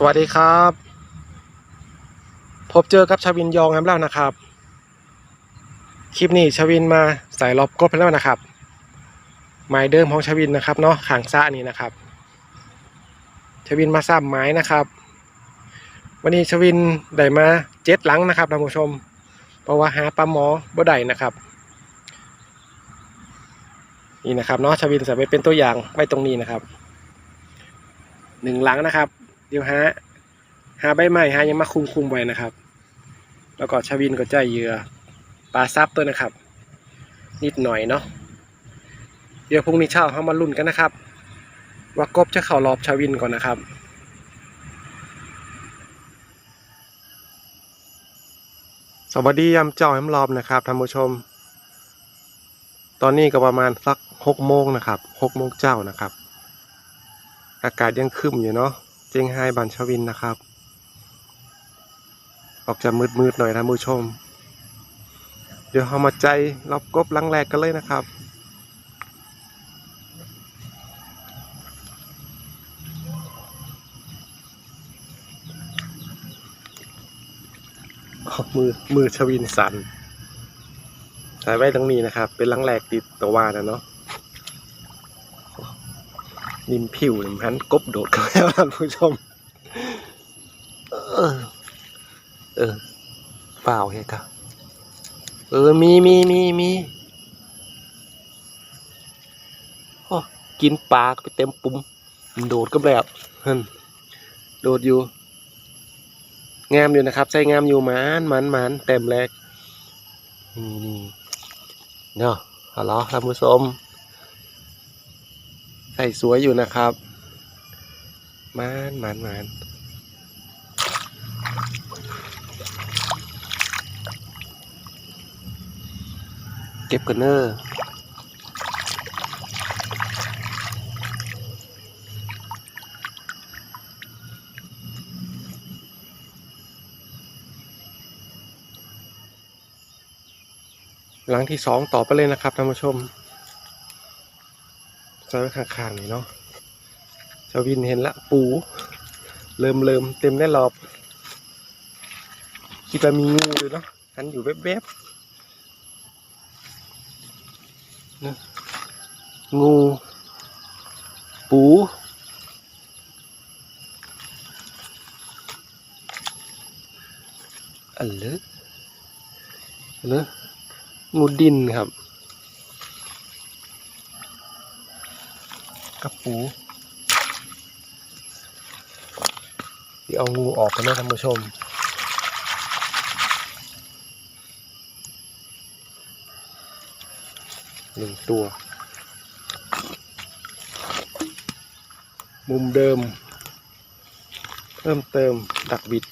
สวัสดีครับ พบเจอกับชาวินยองครับแล้วนะครับ คลิปนี้ชาวินมาใส่รอบกบแล้วนะครับไม้เดิมของชาวินนะครับเนาะขางซ่านี่นะครับชาวินมาซ้ำไม้นะครับ วันนี้ชาวินได้มาเจ็ดหลังนะครับท่านผู้ชม เพราะว่าหาปลาหมอบ่ได้นะครับ นี่นะครับเนาะชาวินใส่ไปเป็นตัวอย่างไว้ตรงนี้นะครับหนึ่งหลังนะครับ เดี๋ยวหาหาใบไม้หายังมาคุมคุมๆไว้นะครับ แล้วก็ชาวินก็ใจเยือปลาซับตัวนะครับ นิดหน่อยเนาะเดี๋ยวพรุ่งนี้เช้าเขามาลุ้นกันนะครับ ว่ากบจะเข้ารอบชาวินก่อนนะครับสวัสดียามเจ้าแฮมรอบนะครับท่านผู้ชม ตอนนี้ก็ประมาณสักหกโมงนะครับหกโมงเจ้านะครับ อากาศยังคึมอยู่เนาะ เจียงไฮ้บันชวินนะครับ ออกจะมืดๆหน่อยท่านผู้ชม เดี๋ยวเรามาใจรอบกบลังแรกกันเลยนะครับออกมือมือชวินสันใส่ไว้ตรงนี้นะครับ เป็นลังแรกติดตัววานะเนาะ นิมผิวนิมพันกบโดดกันแล้วท่านผู้ชม เออ เออเปล่าเฮกะเออ มีมีมีมีโอ้กินปลาไปเต็มปุ่มโดดก็แบบฮ้นโดดอยู่ งามอยู่นะครับ ใส่งามอยู่มันมันมันเต็มแรกนี่นี่เนาะฮัลโหลท่านผู้ชม ใส่สวยอยู่นะครับมานมานมานเก็บกันเนอร์หลังที่สองต่อไปเลยนะครับท่านผู้ชม ใส่ไว้ข้างๆนี่เนาะชาวินเห็นละปู เริ่มเริ่มเต็มได้รอบคิดว่ามีงูเลยเนาะหันอยู่แวบๆนะงู ปู อันเลอะอันเลอะงูดินครับ กับปูเดี๋ยวเอางูออกกันนะท่านผู้ชม หนึ่งตัว มุมเดิม เพิ่มเติมดักบิด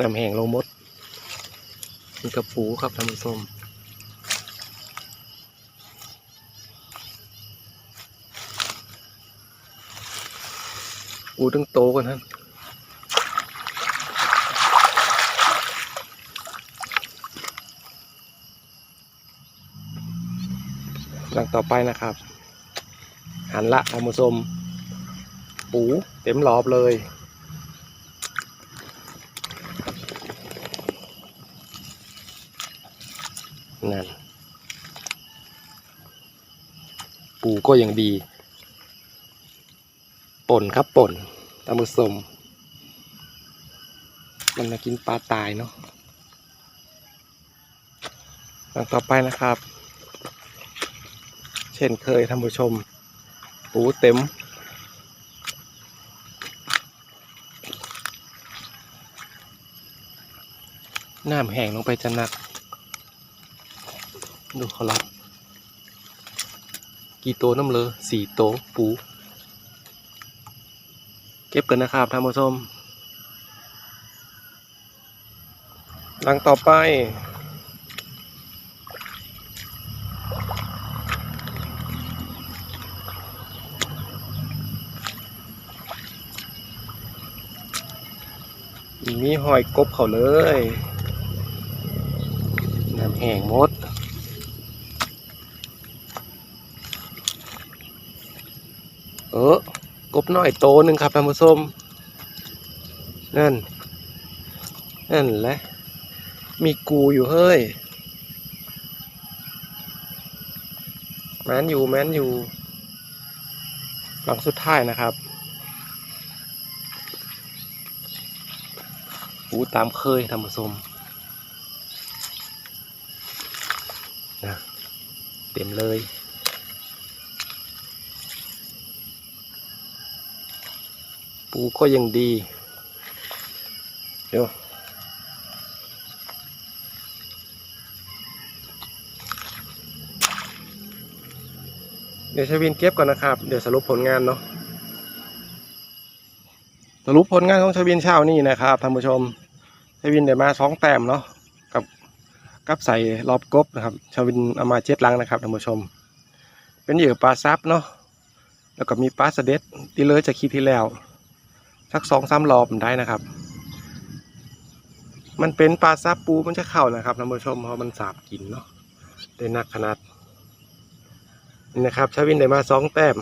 นำแห้งลงมดมีกระปูครับท่านผู้ชม ปูต้องโตกันท่านหลังต่อไปนะครับ หันละท่านผู้ชมปูเต็มรอบเลยนั่นปูก็ยังดี ป่นครับป่นตามมือสมมันมากินปลาตายเนาะหลังต่อไปนะครับ เช่นเคยท่านผู้ชม ปูเต็ม น้ำแห้งลงไปจะหนัก ดูเขารับกี่โตวน้ำเลอสี่โตวปู เก็บกันนะครับท่านผู้ชมหลังต่อไป มีหอยกบเขาเลยน้ำแห้งหมดเออ กบน้อยโตหนึ่งครับท่านผู้ชมนั่น นั่นแหละ มีกูอยู่เฮ้ยแมนอยู่แมนอยู่ หลังสุดท้ายนะครับอูตามเคยท่านผู้ชมนะเต็มเลย ปูก็ยังดีเดี๋ยวเดี๋ยวชวินเก็บก่อนนะครับ เดี๋ยวสรุปผลงานเนาะสรุปผลงานของชวินเช้านี่นะครับท่านผู้ชมชวินได้มาสองแต้มเนาะกับกับใส่รอบกบนะครับชวินเอามาเจ็ดลังนะครับท่านผู้ชม เป็นเหยื่อปลาซับเนาะแล้วก็มีปลาสเด็ดที่เลยจากคลิปที่แล้ว สักสองสามรอบได้นะครับ มันเป็นปลาซับปูมันจะเข้านะครับท่านผู้ชมเพราะมันสาบกินเนาะได้นักขนาดนี่นะครับชาวินได้มาสองแต้ม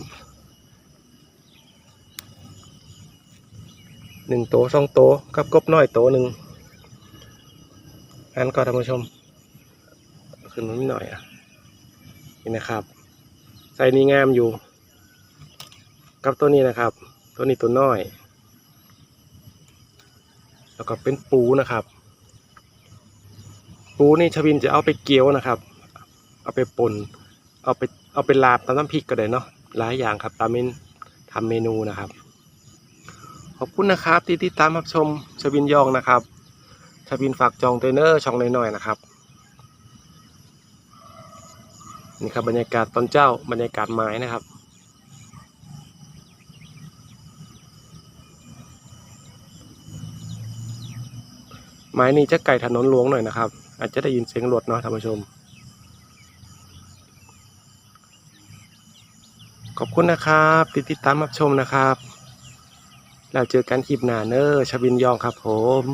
หนึ่งโตสองโตกับกบน้อยโตหนึ่งอันก็ท่านผู้ชมขึ้นมานิดหน่อยอะนี่นะครับใส่นี่งามอยู่ กับตัวนี้นะครับ ตัวนี้ตัวน้อย แล้วก็เป็นปูนะครับ ปูนี่ชวินจะเอาไปเกี๊ยวนะครับ เอาไปป่นเอาไปเอาไปลาบตามน้ำพริกก็ได้เนาะหลายอย่างครับตามเมนทำเมนูนะครับ ขอบคุณนะครับที่ติดตามรับชมชวินยองนะครับชวินฝากจองเทรนเนอร์ช่องน้อยๆนะครับนี่ครับบรรยากาศตอนเจ้าบรรยากาศไม้นะครับ ไม้นี้จะไก่ถนนหลวงหน่อยนะครับ อาจจะได้ยินเสียงรถเนาะท่านผู้ชม ขอบคุณนะครับที่ติดตามรับชมนะครับ แล้วเจอกันคลิปหน้าเนอร์ชวินยองครับผม